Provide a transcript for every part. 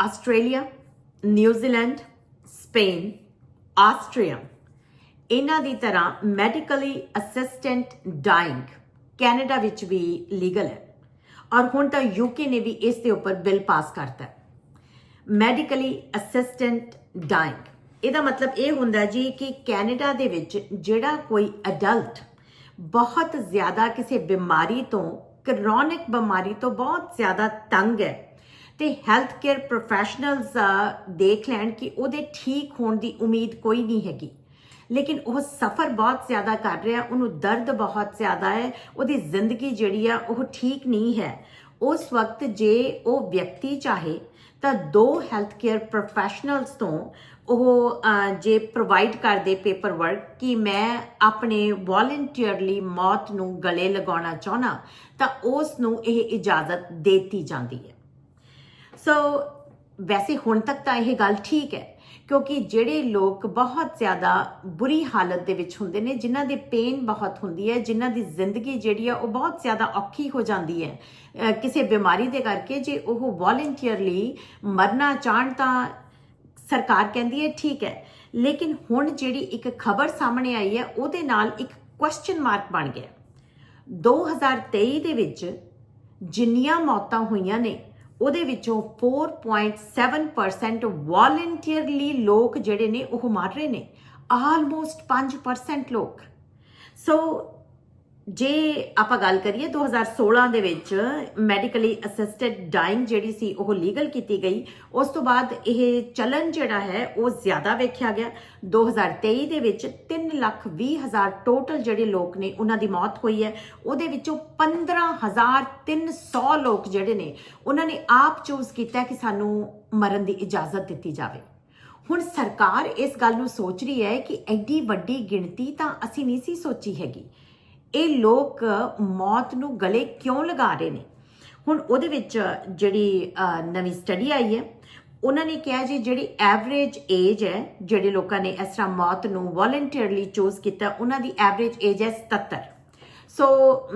Australia New Zealand Spain, Austria. ਇਹਨਾਂ ਦੀ ਤਰ੍ਹਾਂ medically assistant dying Canada ਵਿੱਚ ਵੀ ਲੀਗਲ ਹੈ ਔਰ ਹੁਣ ਤਾਂ ਯੂਕੇ ਨੇ ਵੀ ਇਸ ਦੇ ਉੱਪਰ ਬਿੱਲ ਪਾਸ ਕਰਤਾ ਹੈ। ਮੈਡੀਕਲੀ ਅਸਿਸਟੈਂਟ ਡਾਈਂਗ ਇਹਦਾ ਮਤਲਬ ਇਹ ਹੁੰਦਾ ਜੀ ਕਿ ਕੈਨੇਡਾ ਦੇ ਵਿੱਚ ਜਿਹੜਾ ਕੋਈ ਅਡਲਟ ਬਹੁਤ ਜ਼ਿਆਦਾ ਕਿਸੇ ਬਿਮਾਰੀ ਤੋਂ, ਕਰੋਨਿਕ ਬਿਮਾਰੀ ਤੋਂ ਬਹੁਤ ਜ਼ਿਆਦਾ ਤੰਗ ਹੈ। ਤੇ ਹੈਲਥ ਕੇਅਰ ਪ੍ਰੋਫੈਸ਼ਨਲਸ ਦੇਖ ਲੈਣ ਕਿ ਉਹਦੇ ਠੀਕ ਹੋਣ ਦੀ ਉਮੀਦ ਕੋਈ ਨਹੀਂ ਹੈਗੀ। ਲੇਕਿਨ ਉਹ ਸਫਰ ਬਹੁਤ ਜ਼ਿਆਦਾ ਕਰ ਰਿਹਾ, ਉਹਨੂੰ ਦਰਦ ਬਹੁਤ ਜ਼ਿਆਦਾ ਹੈ, ਉਹਦੀ ਜ਼ਿੰਦਗੀ ਜਿਹੜੀ ਆ, ਉਹ ਠੀਕ ਨਹੀਂ ਹੈ। ਉਸ ਵਕਤ ਜੇ ਉਹ ਵਿਅਕਤੀ ਚਾਹੇ, ਤਾਂ ਦੋ ਹੈਲਥ ਕੇਅਰ ਪ੍ਰੋਫੈਸ਼ਨਲਸ ਤੋਂ ਉਹ ਜੇ ਪ੍ਰੋਵਾਈਡ ਕਰਦੇ ਪੇਪਰ ਵਰਕ ਕਿ ਮੈਂ ਆਪਣੇ ਵੋਲੰਟੀਅਰਲੀ ਮੌਤ ਨੂੰ ਗਲੇ ਲਗਾਉਣਾ ਚਾਹਣਾ ਤਾਂ ਉਸ ਨੂੰ ਇਹ ਇਜਾਜ਼ਤ ਦਿੱਤੀ ਜਾਂਦੀ ਹੈ। ਸੋ ਵੈਸੇ ਹੁਣ ਤੱਕ ਤਾਂ ਇਹ ਗੱਲ ਠੀਕ ਹੈ ਕਿਉਂਕਿ ਜਿਹੜੇ ਲੋਕ ਬਹੁਤ ਜ਼ਿਆਦਾ ਬੁਰੀ ਹਾਲਤ ਦੇ ਵਿੱਚ ਹੁੰਦੇ ਨੇ ਜਿਨ੍ਹਾਂ ਦੇ ਪੇਨ ਬਹੁਤ ਹੁੰਦੀ ਹੈ ਜਿਨ੍ਹਾਂ ਦੀ ਜ਼ਿੰਦਗੀ ਜਿਹੜੀ ਆ ਉਹ ਬਹੁਤ ਜ਼ਿਆਦਾ ਔਖੀ ਹੋ ਜਾਂਦੀ ਹੈ ਕਿਸੇ ਬਿਮਾਰੀ ਦੇ ਕਰਕੇ ਜੇ ਉਹ ਵੋਲੰਟੀਅਰਲੀ ਮਰਨਾ ਚਾਹਣ ਤਾਂ ਸਰਕਾਰ ਕਹਿੰਦੀ ਹੈ ਠੀਕ ਹੈ ਲੇਕਿਨ ਹੁਣ ਜਿਹੜੀ ਇੱਕ ਖਬਰ ਸਾਹਮਣੇ ਆਈ ਹੈ ਉਹਦੇ ਨਾਲ ਇੱਕ ਕੁਐਸਚਨ ਮਾਰਕ ਬਣ ਗਿਆ 2023 ਦੇ ਵਿੱਚ ਜਿੰਨੀਆਂ ਮੌਤਾਂ ਹੋਈਆਂ ਨੇ ਉਹਦੇ ਵਿੱਚੋਂ 4.7% ਵੋਲੰਟੀਅਰਲੀ ਲੋਕ ਜਿਹੜੇ ਨੇ ਉਹ ਮਰ ਰਹੇ ਨੇ। ਆਲਮੋਸਟ 5% ਲੋਕ। ਸੋ ਜੇ ਆਪਾਂ ਗੱਲ ਕਰੀਏ 2016 ਦੇ ਵਿੱਚ ਮੈਡੀਕਲੀ ਅਸਿਸਟਡ ਡਾਈਂਗ ਜਿਹੜੀ ਸੀ, ਉਹ ਲੀਗਲ ਕੀਤੀ ਗਈ। ਉਸ ਤੋਂ ਬਾਅਦ ਇਹ ਚਲਨ ਜਿਹੜਾ ਹੈ, ਉਹ ਜ਼ਿਆਦਾ ਵੇਖਿਆ ਗਿਆ। 2023 ਦੇ ਵਿੱਚ 3 ਲੱਖ 20 ਹਜ਼ਾਰ ਟੋਟਲ ਜਿਹੜੇ ਲੋਕ ਨੇ, ਉਹਨਾਂ ਦੀ ਮੌਤ ਹੋਈ ਹੈ। ਉਹਦੇ ਵਿੱਚੋਂ 15300 ਲੋਕ ਜਿਹੜੇ ਨੇ, ਉਹਨਾਂ ਨੇ ਆਪ ਚੂਜ਼ ਕੀਤਾ ਕਿ ਸਾਨੂੰ ਮਰਨ ਦੀ ਇਜਾਜ਼ਤ ਦਿੱਤੀ ਜਾਵੇ। ਹੁਣ ਸਰਕਾਰ ਇਸ ਗੱਲ ਨੂੰ ਸੋਚ ਰਹੀ ਹੈ ਕਿ ਐਡੀ ਵੱਡੀ ਗਿਣਤੀ ਤਾਂ ਅਸੀਂ ਨਹੀਂ ਸੀ ਸੋਚੀ ਹੈਗੀ। ਇਹ ਲੋਕ ਮੌਤ ਨੂੰ ਗਲੇ ਕਿਉਂ ਲਗਾ ਰਹੇ ਨੇ? ਹੁਣ ਉਹਦੇ ਵਿੱਚ ਜਿਹੜੀ ਨਵੀਂ ਸਟੱਡੀ ਆਈ ਹੈ, ਉਹਨਾਂ ਨੇ ਕਿਹਾ ਜੀ ਜਿਹੜੀ ਐਵਰੇਜ ਏਜ ਹੈ, ਜਿਹੜੇ ਲੋਕਾਂ ਨੇ ਇਸ ਤਰ੍ਹਾਂ ਮੌਤ ਨੂੰ ਵੋਲੰਟੀਅਰਲੀ ਚੂਜ਼ ਕੀਤਾ, ਉਹਨਾਂ ਦੀ ਐਵਰੇਜ ਏਜ ਹੈ 77 ਸੋ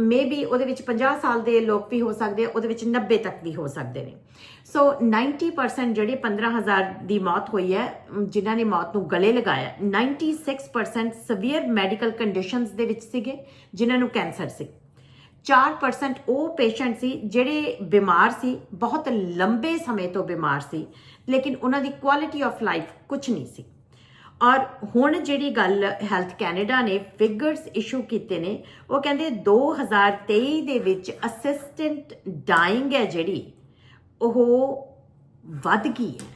ਮੇਬੀ ਉਹਦੇ ਵਿੱਚ 50 ਸਾਲ ਦੇ ਲੋਕ ਵੀ ਹੋ ਸਕਦੇ ਉਹਦੇ ਵਿੱਚ 90 ਤੱਕ ਵੀ ਹੋ ਸਕਦੇ ਨੇ। ਸੋ 90% ਜਿਹੜੇ 15000 ਦੀ ਮੌਤ ਹੋਈ ਹੈ ਜਿਨ੍ਹਾਂ ਨੇ ਮੌਤ ਨੂੰ ਗਲੇ ਲਗਾਇਆ 96% ਸਵੀਅਰ ਮੈਡੀਕਲ ਕੰਡੀਸ਼ਨਸ ਦੇ ਵਿੱਚ ਸੀਗੇ, ਜਿਨ੍ਹਾਂ ਨੂੰ ਕੈਂਸਰ ਸੀ। 4% ਉਹ ਪੇਸ਼ੈਂਟ ਸੀ ਜਿਹੜੇ ਬਿਮਾਰ ਸੀ, ਬਹੁਤ ਲੰਬੇ ਸਮੇਂ ਤੋਂ ਬਿਮਾਰ ਸੀ, ਲੇਕਿਨ ਉਹਨਾਂ ਦੀ ਕੁਆਲਿਟੀ ਆਫ ਲਾਈਫ ਕੁਝ ਨਹੀਂ ਸੀ। ਔਰ ਹੁਣ ਜਿਹੜੀ ਗੱਲ ਹੈਲਥ ਕੈਨੇਡਾ ਨੇ ਫਿਗਰਸ ਇਸ਼ੂ ਕੀਤੇ ਨੇ, ਉਹ ਕਹਿੰਦੇ 2023 ਦੇ ਵਿੱਚ ਅਸਿਸਟੈਂਟ ਡਾਈਂਗ ਹੈ ਜਿਹੜੀ, ਉਹ ਵੱਧ ਗਈ ਹੈ।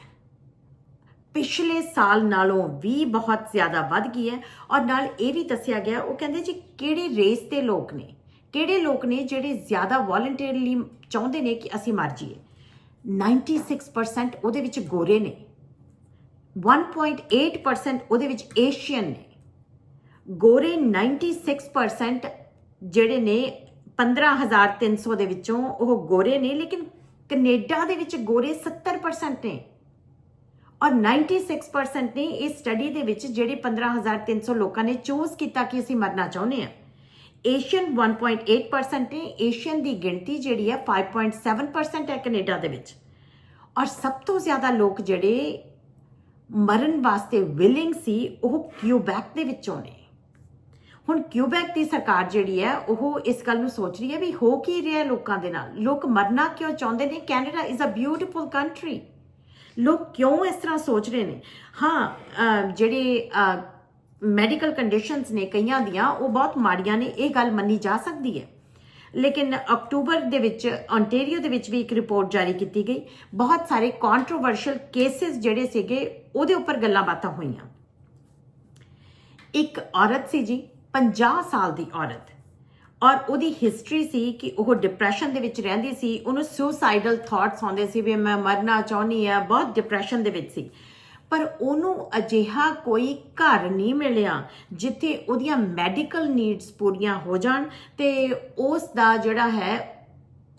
ਪਿਛਲੇ ਸਾਲ ਨਾਲੋਂ ਵੀ ਬਹੁਤ ਜ਼ਿਆਦਾ ਵੱਧ ਗਈ ਹੈ ਔਰ ਨਾਲ ਇਹ ਵੀ ਦੱਸਿਆ ਗਿਆ, ਉਹ ਕਹਿੰਦੇ ਜੀ ਕਿਹੜੇ ਰੇਸ ਦੇ ਲੋਕ ਨੇ, ਕਿਹੜੇ ਲੋਕ ਨੇ ਜਿਹੜੇ ਜ਼ਿਆਦਾ ਵੋਲੰਟੀਅਰਲੀ ਚਾਹੁੰਦੇ ਨੇ ਕਿ ਅਸੀਂ ਮਰ ਜਾਈਏ। 96% ਉਹਦੇ ਵਿੱਚ ਗੋਰੇ ਨੇ। 1.8% ਉਹਦੇ ਵਿੱਚ ਏਸ਼ੀਅਨ ਨੇ। ਗੋਰੇ 96% ਜਿਹੜੇ ਨੇ 15300 ਦੇ ਵਿੱਚੋਂ ਉਹ ਗੋਰੇ ਨੇ, ਲੇਕਿਨ ਕੈਨੇਡਾ ਦੇ ਵਿੱਚ ਗੋਰੇ 70% ਨੇ। ਔਰ 96% ਨੇ ਇਸ ਸਟੱਡੀ ਦੇ ਵਿੱਚ ਜਿਹੜੇ 15300 ਲੋਕਾਂ ਨੇ ਚੂਜ਼ ਕੀਤਾ ਕਿ ਅਸੀਂ ਮਰਨਾ ਚਾਹੁੰਦੇ ਆ ਏਸ਼ੀਅਨ 1.8% ਨੇ ਏਸ਼ੀਅਨ ਦੀ ਗਿਣਤੀ ਜਿਹੜੀ ਹੈ 5.7% ਹੈ ਕੈਨੇਡਾ ਦੇ ਵਿੱਚ। ਔਰ ਸਭ ਤੋਂ ਜ਼ਿਆਦਾ ਲੋਕ ਜਿਹੜੇ ਮਰਨ ਵਾਸਤੇ ਵਿਲਿੰਗ ਸੀ, ਉਹ ਕਿਊਬੈਕ ਦੇ ਵਿੱਚੋਂ ਨੇ। ਹੁਣ ਕਿਊਬੈਕ ਦੀ ਸਰਕਾਰ ਜਿਹੜੀ ਹੈ, ਉਹ ਇਸ ਗੱਲ ਨੂੰ ਸੋਚ ਰਹੀ ਹੈ ਵੀ ਹੋ ਕੀ ਰਿਹਾ ਲੋਕਾਂ ਦੇ ਨਾਲ? ਲੋਕ ਮਰਨਾ ਕਿਉਂ ਚਾਹੁੰਦੇ ਨੇ? Canada is a beautiful country ਲੋਕ ਕਿਉਂ ਇਸ ਤਰ੍ਹਾਂ ਸੋਚ ਰਹੇ ਨੇ? ਹਾਂ ਜਿਹੜੇ ਮੈਡੀਕਲ ਕੰਡੀਸ਼ਨਸ ਨੇ ਕਈਆਂ ਦੀਆਂ, ਉਹ ਬਹੁਤ ਮਾੜੀਆਂ ਨੇ। ਇਹ ਗੱਲ ਮੰਨੀ ਜਾ ਸਕਦੀ ਹੈ। ਲੇਕਿਨ ਅਕਤੂਬਰ ਦੇ ਵਿੱਚ ontario ਦੇ ਵਿੱਚ ਵੀ ਇੱਕ ਰਿਪੋਰਟ ਜਾਰੀ ਕੀਤੀ ਗਈ। ਬਹੁਤ ਸਾਰੇ ਕੰਟਰੋਵਰਸ਼ੀਅਲ ਕੇਸਿਸ ਜਿਹੜੇ ਸੀਗੇ, ਉਹਦੇ ਉੱਪਰ ਗੱਲਾਂ ਬਾਤਾਂ ਹੋਈਆਂ। ਇੱਕ ਔਰਤ ਸੀ ਜੀ 50 ਸਾਲ ਦੀ ਔਰਤ। ਔਰ ਉਹਦੀ ਹਿਸਟਰੀ ਸੀ ਕਿ ਉਹ ਡਿਪਰੈਸ਼ਨ ਦੇ ਵਿੱਚ ਰਹਿੰਦੀ ਸੀ, ਉਹਨੂੰ ਸੁਸਾਈਡਲ ਥਾਟਸ ਆਉਂਦੇ ਸੀ ਵੀ ਮੈਂ ਮਰਨਾ ਚਾਹੁੰਦੀ ਆ ਬਹੁਤ ਡਿਪਰੈਸ਼ਨ ਦੇ ਵਿੱਚ ਸੀ। ਪਰ ਉਹਨੂੰ ਅਜਿਹਾ ਕੋਈ ਘਰ ਨਹੀਂ ਮਿਲਿਆ ਜਿੱਥੇ ਉਹਦੀਆਂ ਮੈਡੀਕਲ ਨੀਡਸ ਪੂਰੀਆਂ ਹੋ ਜਾਣ ਤੇ ਉਸ ਦਾ ਜਿਹੜਾ ਹੈ,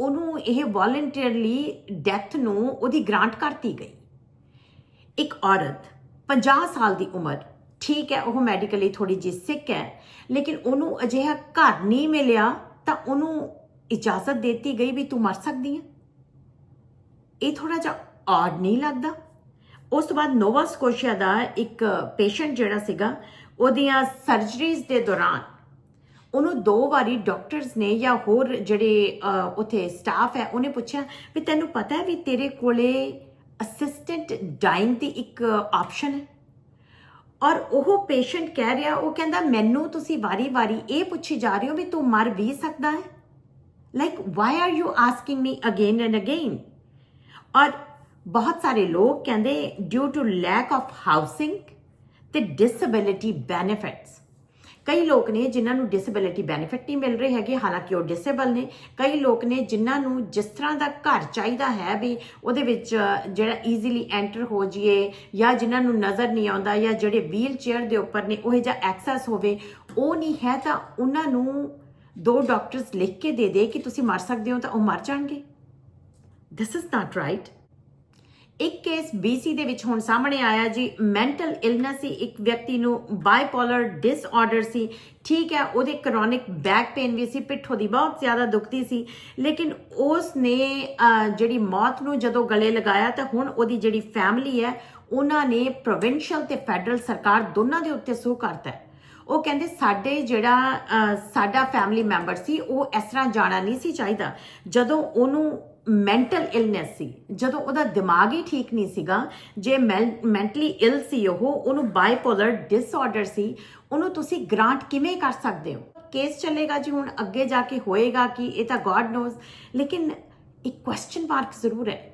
ਉਹਨੂੰ ਇਹ ਵੋਲੰਟੀਅਰਲੀ ਡੈਥ ਨੂੰ ਉਹਦੀ ਗ੍ਰਾਂਟ ਕਰਤੀ ਗਈ। ਇੱਕ ਔਰਤ 50 ਸਾਲ ਦੀ ਉਮਰ, ਠੀਕ ਹੈ, ਉਹ ਮੈਡੀਕਲੀ ਥੋੜੀ ਜਿਹੀ ਸਿੱਕ ਹੈ, ਲੇਕਿਨ ਉਹਨੂੰ ਅਜਿਹਾ ਘਰ ਨਹੀਂ ਮਿਲਿਆ ਤਾਂ ਉਹਨੂੰ ਇਜਾਜ਼ਤ ਦਿੱਤੀ ਗਈ ਵੀ ਤੂੰ ਮਰ ਸਕਦੀ ਹੈ। ਇਹ ਥੋੜਾ ਜਿਹਾ ਆਡ ਨਹੀਂ ਲੱਗਦਾ? ਉਸ ਤੋਂ ਬਾਅਦ ਨੋਵਾ ਸਕੋਸ਼ੀਆ ਦਾ ਇੱਕ ਪੇਸ਼ੈਂਟ ਜਿਹੜਾ ਸੀਗਾ ਉਹਦੀਆਂ ਸਰਜਰੀਜ਼ ਦੇ ਦੌਰਾਨ ਉਹਨੂੰ ਦੋ ਵਾਰੀ ਡਾਕਟਰਸ ਨੇ ਜਾਂ ਹੋਰ ਜਿਹੜੇ ਅਹ, ਉੱਥੇ ਸਟਾਫ ਹੈ ਉਹਨੇ ਪੁੱਛਿਆ ਵੀ ਤੈਨੂੰ ਪਤਾ ਹੈ ਵੀ ਤੇਰੇ ਕੋਲੇ ਅਸਿਸਟੈਂਟ ਡਾਈਂਗ ਦੀ ਇੱਕ ਆਪਸ਼ਨ ਹੈ? ਔਰ ਉਹ ਪੇਸ਼ੈਂਟ ਕਹਿ ਰਿਹਾ ਉਹ ਕਹਿੰਦਾ ਮੈਨੂੰ ਤੁਸੀਂ ਵਾਰੀ-ਵਾਰੀ ਇਹ ਪੁੱਛੀ ਜਾ ਰਹੇ ਹੋ ਵੀ ਤੂੰ ਮਰ ਵੀ ਸਕਦਾ ਹੈ? Like why are you asking me again and again ਔਰ ਬਹੁਤ ਸਾਰੇ ਲੋਕ ਕਹਿੰਦੇ due to lack of housing ਤੇ ਡਿਸੇਬਿਲਿਟੀ ਬੈਨੀਫਿਟਸ ਕਈ ਲੋਕ ਨੇ ਜਿਨ੍ਹਾਂ ਨੂੰ ਡਿਸੇਬਿਲਿਟੀ ਬੈਨੀਫਿਟ ਨਹੀਂ ਮਿਲ ਰਹੇ ਹੈਗੇ, ਹਾਲਾਂਕਿ ਉਹ ਡਿਸੇਬਲ ਨੇ। ਕਈ ਲੋਕ ਨੇ ਜਿਨ੍ਹਾਂ ਨੂੰ ਜਿਸ ਤਰ੍ਹਾਂ ਦਾ ਘਰ ਚਾਹੀਦਾ ਹੈ ਵੀ ਉਹਦੇ ਵਿੱਚ ਜਿਹੜਾ ਈਜ਼ੀਲੀ ਐਂਟਰ ਹੋ ਜਾਈਏ ਜਾਂ ਜਿਨ੍ਹਾਂ ਨੂੰ ਨਜ਼ਰ ਨਹੀਂ ਆਉਂਦਾ ਜਾਂ ਜਿਹੜੇ ਵੀਲ ਚੇਅਰ ਦੇ ਉੱਪਰ ਨੇ, ਉਹ ਜਿਹਾ ਐਕਸੈਸ ਹੋਵੇ, ਉਹ ਨਹੀਂ ਹੈ ਤਾਂ ਉਹਨਾਂ ਨੂੰ ਦੋ ਡਾਕਟਰਸ ਲਿਖ ਕੇ ਦੇ ਦੇ ਕਿ ਤੁਸੀਂ ਮਰ ਸਕਦੇ ਹੋ ਤਾਂ ਉਹ ਮਰ ਜਾਣਗੇ। ਦਿਸ ਇਜ਼ ਨਾਟ ਰਾਈਟ ਇੱਕ ਕੇਸ BC ਦੇ ਵਿੱਚ ਹੁਣ ਸਾਹਮਣੇ ਆਇਆ ਜੀ ਮੈਂਟਲ ਇਲਨੈਸ ਸੀ, ਇੱਕ ਵਿਅਕਤੀ ਨੂੰ ਬਾਈਪੋਲਰ ਡਿਸਆਰਡਰ ਸੀ। ਠੀਕ ਹੈ, ਉਹਦੇ ਕ੍ਰੋਨਿਕ ਬੈਕ ਪੇਨ ਵੀ ਸੀ, ਪਿੱਠ ਦੀ ਬਹੁਤ ਜ਼ਿਆਦਾ ਦੁਖਦੀ ਸੀ। ਲੇਕਿਨ ਉਸ ਨੇ ਜਿਹੜੀ ਮੌਤ ਨੂੰ ਜਦੋਂ ਗਲੇ ਲਗਾਇਆ, ਤਾਂ ਹੁਣ ਉਹਦੀ ਜਿਹੜੀ ਫੈਮਿਲੀ ਹੈ, ਉਹਨਾਂ ਨੇ ਪ੍ਰੋਵਿੰਸ਼ੀਅਲ ਤੇ ਫੈਡਰਲ ਸਰਕਾਰ ਦੋਨਾਂ ਦੇ ਉੱਤੇ ਸੂ ਕਰਤਾ ਉਹ ਕਹਿੰਦੇ ਸਾਡੇ ਜਿਹੜਾ ਸਾਡਾ ਫੈਮਿਲੀ ਮੈਂਬਰ ਸੀ, ਉਹ ਇਸ ਤਰ੍ਹਾਂ ਜਾਣਾ ਨਹੀਂ ਸੀ ਚਾਹੀਦਾ। ਜਦੋਂ ਉਹਨੂੰ ਮੈਂਟਲ ਇਲਨੈਸ ਸੀ। ਜਦੋਂ ਉਹਦਾ ਦਿਮਾਗ ਹੀ ਠੀਕ ਨਹੀਂ ਸੀਗਾ, ਜੇ ਮੈਂਟਲੀ ਇਲ ਸੀ ਉਹ, ਉਹਨੂੰ ਬਾਈਪੋਲਰ ਡਿਸਆਰਡਰ ਸੀ, ਉਹਨੂੰ ਤੁਸੀਂ ਗ੍ਰਾਂਟ ਕਿਵੇਂ ਕਰ ਸਕਦੇ ਹੋ? ਕੇਸ ਚੱਲੇਗਾ ਜੀ ਹੁਣ, ਅੱਗੇ ਜਾ ਕੇ ਹੋਏਗਾ ਕਿ ਇਹ ਤਾਂ ਗੋਡ ਨੋਜ਼ ਲੇਕਿਨ ਇੱਕ ਕੁਐਸਚਨ ਮਾਰਕ ਜ਼ਰੂਰ ਹੈ।